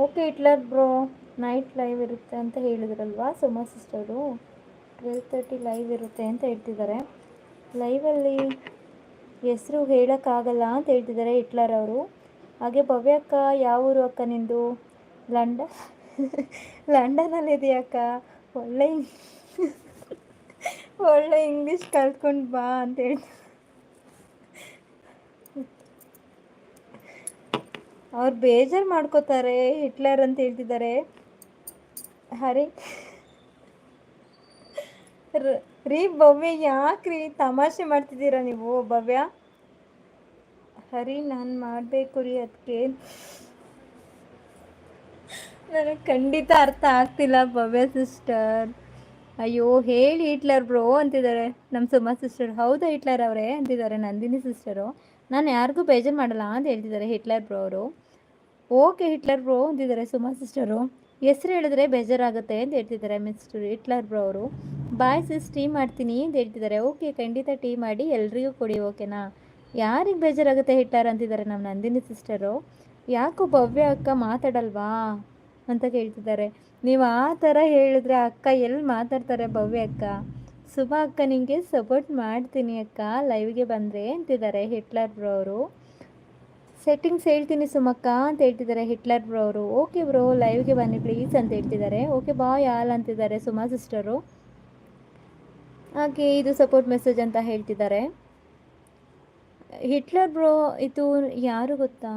Okay Hitler bro night live ಇರುತ್ತೆ ಅಂತ ಹೇಳಿದ್ರಲ್ವಾ? Suma sister twelve thirty live ಇರುತ್ತೆ ಅಂತ ಹೇಳ್ತಿದ್ದಾರೆ. ಲೈವಲ್ಲಿ ಹೆಸರು ಹೇಳೋಕ್ಕಾಗಲ್ಲ ಅಂತ ಹೇಳ್ತಿದ್ದಾರೆ ಹಿಟ್ಲರ್ ಅವರು. ಹಾಗೆ ಭವ್ಯ ಅಕ್ಕ, ಯಾವ ಊರು ಅಕ್ಕ ನಿಂದು? ಲಂಡನ್ ಲಂಡನಲ್ಲಿ ಇದೆಯಕ್ಕ ಒಳ್ಳೆ ಒಳ್ಳೆ ಇಂಗ್ಲೀಷ್ ಕಲ್ತ್ಕೊಂಡು ಬಾ ಅಂತ ಹೇಳ್ತಿ ಅವ್ರು ಬೇಜಾರು ಮಾಡ್ಕೋತಾರೆ, ಹಿಟ್ಲರ್ ಅಂತ ಹೇಳ್ತಿದ್ದಾರೆ. ಹರಿ. ರ- ಭವ್ಯ ಯಾಕ್ರಿ ತಮಾಷೆ ಮಾಡ್ತಿದ್ದೀರಾ ನೀವು, ಭವ್ಯ? ಹರಿ, ನಾನು ಮಾಡಬೇಕು ರೀ ಅದಕ್ಕೆ ನನಗೆ ಖಂಡಿತ ಅರ್ಥ ಆಗ್ತಿಲ್ಲ, ಭವ್ಯ ಸಿಸ್ಟರ್ ಅಯ್ಯೋ, ಹೇಳಿ ಹಿಟ್ಲರ್ ಬ್ರೋ ಅಂತಿದ್ದಾರೆ. ನಮ್ಮ ಸುಮಾ ಸಿಸ್ಟರ್ ಹೌದಾ ಹಿಟ್ಲರ್ ಅವರೇ ಅಂತಿದ್ದಾರೆ, ನಂದಿನಿ ಸಿಸ್ಟರು ನಾನು ಯಾರಿಗೂ ಬೇಜಾರು ಮಾಡಲ್ಲ ಅಂತ ಹೇಳ್ತಿದ್ದಾರೆ ಹಿಟ್ಲರ್ ಬ್ರೋ ಅವರು. ಓಕೆ ಹಿಟ್ಲರ್ ಬ್ರೋ ಅಂತಿದ್ದಾರೆ ಸುಮಾ ಸಿಸ್ಟರು ಹೆಸ್ರು ಹೇಳಿದ್ರೆ ಬೇಜಾರಾಗುತ್ತೆ ಅಂತ ಹೇಳ್ತಿದ್ದಾರೆ ಮಿಸ್ಟರ್ ಹಿಟ್ಲರ್ ಬ್ರೋ ಅವರು. ಬಾಯ್ ಸಿಸ್ ಟೀ ಮಾಡ್ತೀನಿ ಅಂತ ಹೇಳ್ತಿದ್ದಾರೆ. ಓಕೆ, ಖಂಡಿತ ಟೀ ಮಾಡಿ ಎಲ್ರಿಗೂ ಕೊಡಿ ಓಕೆನಾ ಯಾರಿಗೆ ಬೇಜಾರಾಗುತ್ತೆ ಹಿಟ್ಲರ್ ಅಂತಿದ್ದಾರೆ ನಮ್ಮ ನಂದಿನಿ ಸಿಸ್ಟರು ಯಾಕೋ ಭವ್ಯ ಅಕ್ಕ ಮಾತಾಡಲ್ವಾ? ಅಂತ ಕೇಳ್ತಿದ್ದಾರೆ. ನೀವು ಆ ಥರ ಹೇಳಿದ್ರೆ ಅಕ್ಕ ಎಲ್ಲಿ ಮಾತಾಡ್ತಾರೆ ಭವ್ಯ ಅಕ್ಕ? ಸುಭಾ ಅಕ್ಕ ನಿಮಗೆ ಸಪೋರ್ಟ್ ಮಾಡ್ತೀನಿ ಅಕ್ಕ ಲೈವ್ಗೆ ಬಂದರೆ ಅಂತಿದ್ದಾರೆ ಹಿಟ್ಲರ್ ಬ್ರೋ ಅವರು. ಸೆಟ್ಟಿಂಗ್ಸ್ ಹೇಳ್ತೀನಿ ಸುಮಕ್ಕ ಅಂತ ಹೇಳ್ತಿದ್ದಾರೆ ಹಿಟ್ಲರ್ ಬ್ರೋ ಅವರು. ಓಕೆ ಬ್ರೋ ಲೈವ್ಗೆ ಬನ್ನಿ ಪ್ಲೀಸ್ ಅಂತ ಹೇಳ್ತಿದ್ದಾರೆ. ಓಕೆ ಬಾಯ್ ಆಲ್ ಅಂತಿದ್ದಾರೆ ಸುಮಾ ಸಿಸ್ಟರು ಹಾಗೆ ಇದು ಸಪೋರ್ಟ್ ಮೆಸೇಜ್ ಅಂತ ಹೇಳ್ತಿದ್ದಾರೆ. ಹಿಟ್ಲರ್ ಬ್ರೋ ಇದು ಯಾರು ಗೊತ್ತಾ?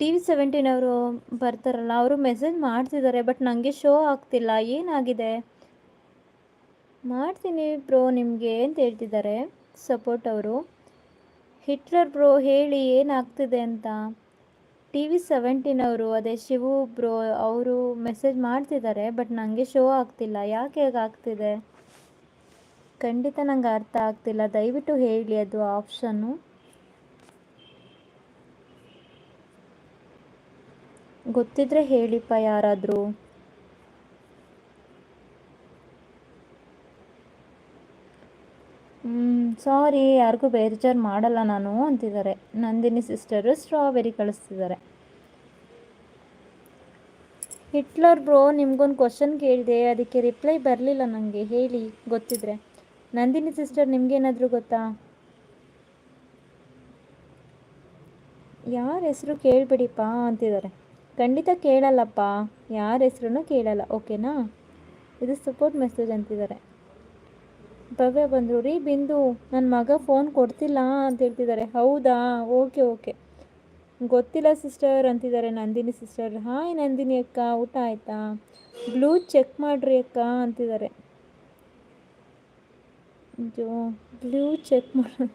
ಟಿ ವಿ ಸೆವೆಂಟೀನ್ ಅವರು ಬರ್ತಾರಲ್ಲ, ಅವರು ಮೆಸೇಜ್ ಮಾಡ್ತಿದ್ದಾರೆ, ಬಟ್ ನನಗೆ ಶೋ ಆಗ್ತಿಲ್ಲ. ಏನಾಗಿದೆ? ಮಾಡ್ತೀನಿ ಬ್ರೋ, ನಿಮಗೆ ಅಂತ ಹೇಳ್ತಿದ್ದಾರೆ? ಸಪೋರ್ಟ್ ಅವರು. ಹಿಟ್ಲರ್ ಬ್ರೋ, ಹೇಳಿ ಏನಾಗ್ತಿದೆ ಅಂತ. ಟಿ ವಿ ಸೆವೆಂಟೀನ್ ಅವರು ಅದೇ ಶಿವು ಬ್ರೋ, ಅವರು ಮೆಸೇಜ್ ಮಾಡ್ತಿದ್ದಾರೆ, ಬಟ್ ನನಗೆ ಶೋ ಆಗ್ತಿಲ್ಲ. ಯಾಕೆ ಹೇಗೆ ಆಗ್ತಿದೆ? ಖಂಡಿತ ನಂಗೆ ಅರ್ಥ ಆಗ್ತಿಲ್ಲ. ದಯವಿಟ್ಟು ಹೇಳಿ ಅದು ಆಪ್ಷನ್ನು. ಗೊತ್ತಿದ್ರೆ ಹೇಳಿಪ್ಪ ಯಾರಾದರೂ. ಸಾರಿ ಯಾರಿಗೂ ಬೇಜಾರು ಮಾಡಲ್ಲ ನಾನು ಅಂತಿದ್ದಾರೆ. ನಂದಿನಿ ಸಿಸ್ಟರು ಸ್ಟ್ರಾಬೆರಿ ಕಳಿಸ್ತಿದ್ದಾರೆ. ಹಿಟ್ಲರ್ ಬ್ರೋ ನಿಮ್ಗೊಂದು ಕ್ವಶನ್ ಕೇಳಿದೆ, ಅದಕ್ಕೆ ರಿಪ್ಲೈ ಬರಲಿಲ್ಲ ನನಗೆ ಹೇಳಿ, ಗೊತ್ತಿದ್ರೆ. ನಂದಿನಿ ಸಿಸ್ಟರ್ ನಿಮ್ಗೇನಾದರೂ ಗೊತ್ತಾ? ಯಾರ ಹೆಸರು ಕೇಳಬೇಡಿಪ್ಪ ಅಂತಿದ್ದಾರೆ. ಖಂಡಿತ ಕೇಳಲ್ಲಪ್ಪ. ಯಾರ ಹೆಸ್ರು ಕೇಳಲ್ಲ. ಓಕೆನಾ? ಇದು ಸಪೋರ್ಟ್ ಮೆಸೇಜ್ ಅಂತಿದ್ದಾರೆ. ಭವ್ಯ ಬಂದರು, ರೀ ಬಿಂದು ನನ್ನ ಮಗ ಫೋನ್ ಕೊಡ್ತಿಲ್ಲ ಅಂತ ಹೇಳ್ತಿದ್ದಾರೆ. ಹೌದಾ? Okay okay. ಗೊತ್ತಿಲ್ಲ ಸಿಸ್ಟರ್ ಅಂತಿದ್ದಾರೆ ನಂದಿನಿ ಸಿಸ್ಟರ್ ಹಾಯ್ ನಂದಿನಿ ಅಕ್ಕ, ಊಟ ಆಯಿತಾ? ಬ್ಲೂ ಚೆಕ್ ಮಾಡಿರಿ ಅಕ್ಕ ಅಂತಿದ್ದಾರೆ. ಜೋ ಬ್ಲೂ ಚೆಕ್ ಮಾಡ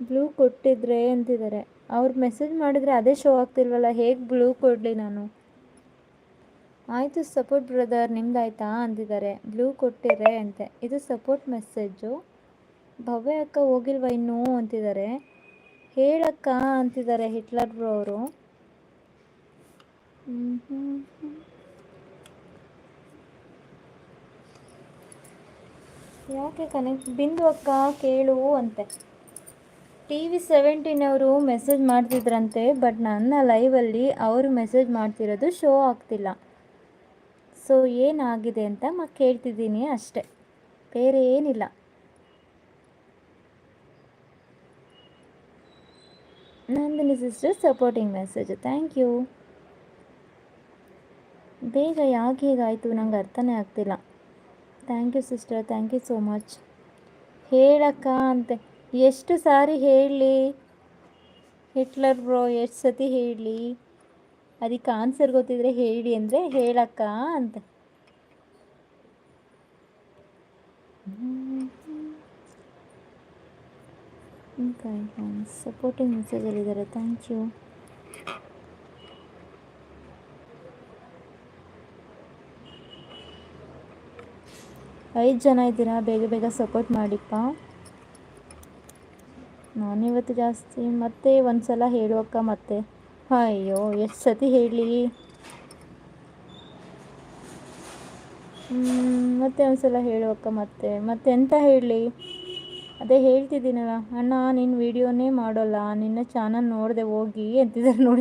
ಬ್ಲೂ ಕೊಟ್ಟಿದ್ರೆ ಅಂತಿದ್ದಾರೆ. ಅವ್ರು ಮೆಸೇಜ್ ಮಾಡಿದರೆ ಅದೇ ಶೋ ಆಗ್ತಿಲ್ವಲ್ಲ? ಹೇಗೆ ಬ್ಲೂ ಕೊಡಲಿ ನಾನು? ಆಯಿತು ಸಪೋರ್ಟ್ ಬ್ರದರ್ ನಿಮ್ದಾಯ್ತಾ? ಅಂತಿದ್ದಾರೆ ಬ್ಲೂ ಕೊಟ್ಟಿರೆ ಅಂತೆ. ಇದು ಸಪೋರ್ಟ್ ಮೆಸೇಜು ಭವ್ಯ ಅಕ್ಕ ಹೋಗಿಲ್ವಾ ಇನ್ನೂ? ಅಂತಿದ್ದಾರೆ. ಹೇಳಕ್ಕ? ಅಂತಿದ್ದಾರೆ ಹಿಟ್ಲರ್ ಬ್ರೋ ಅವರು. ಯಾಕೆ ಕನೆಕ್ಟ್ ಬಿಂದು ಅಕ್ಕ ಕೇಳು ಅಂತೆ. ಟಿ ವಿ ಸೆವೆಂಟೀನ್ ಅವರು ಮೆಸೇಜ್ ಮಾಡ್ತಿದ್ರಂತೆ, ಬಟ್ ನನ್ನ ಲೈವಲ್ಲಿ ಅವರು ಮೆಸೇಜ್ ಮಾಡ್ತಿರೋದು ಶೋ ಆಗ್ತಿಲ್ಲ. ಸೊ, ಏನಾಗಿದೆ ಅಂತ ಮ ಕೇಳ್ತಿದ್ದೀನಿ ಅಷ್ಟೆ. ಬೇರೆ ಏನಿಲ್ಲ. Nandini sister supporting message thank you ಬೇಗ ಯಾಕೆ ಹೀಗಾಯಿತು? ನಂಗೆ ಅರ್ಥನೇ ಆಗ್ತಿಲ್ಲ. Thank you sister thank you so much ಹೇಳಕ್ಕ ಅಂತೆ. ಎಷ್ಟು ಸಾರಿ ಹೇಳಲಿ? ಹಿಟ್ಲರ್ ಬ್ರೋ, ಎಷ್ಟು ಸತಿ ಹೇಳಲಿ? ಅದಕ್ಕೆ ಆನ್ಸರ್ ಗೊತ್ತಿದ್ರೆ ಹೇಳಿ ಅಂದರೆ ಹೇಳಕ್ಕ ಅಂತ. ಸಪೋರ್ಟಿಂಗ್ ಮೆಸೇಜಲ್ಲಿದ್ದಾರೆ ಥ್ಯಾಂಕ್ ಯು ಐದು ಜನ ಇದ್ದೀರಾ? ಬೇಗ ಬೇಗ ಸಪೋರ್ಟ್ ಮಾಡಿಪ್ಪ. ನಾನಿವತ್ತು ಜಾಸ್ತಿ ಮತ್ತೆ ಒಂದ್ಸಲ ಹೇಳುವಕ್ಕ ಮತ್ತೆ. ಅಯ್ಯೋ ಎಷ್ಟು ಸತಿ ಹೇಳಲಿ ಮತ್ತೆ ಒಂದ್ಸಲ ಹೇಳುವಕ್ಕ ಮತ್ತೆ. ಮತ್ತೆ ಎಂತ ಹೇಳಿ ಅದೇ ಹೇಳ್ತಿದ್ದೀನಲ್ಲ. ಅಣ್ಣ, ನೀನು ವಿಡಿಯೋನೇ ಮಾಡೋಲ್ಲ. ನಿನ್ನ ಚಾನಲ್ ನೋಡಿದೆ ಹೋಗಿ ಅಂತಿದ್ದಾರೆ ನೋಡಿ.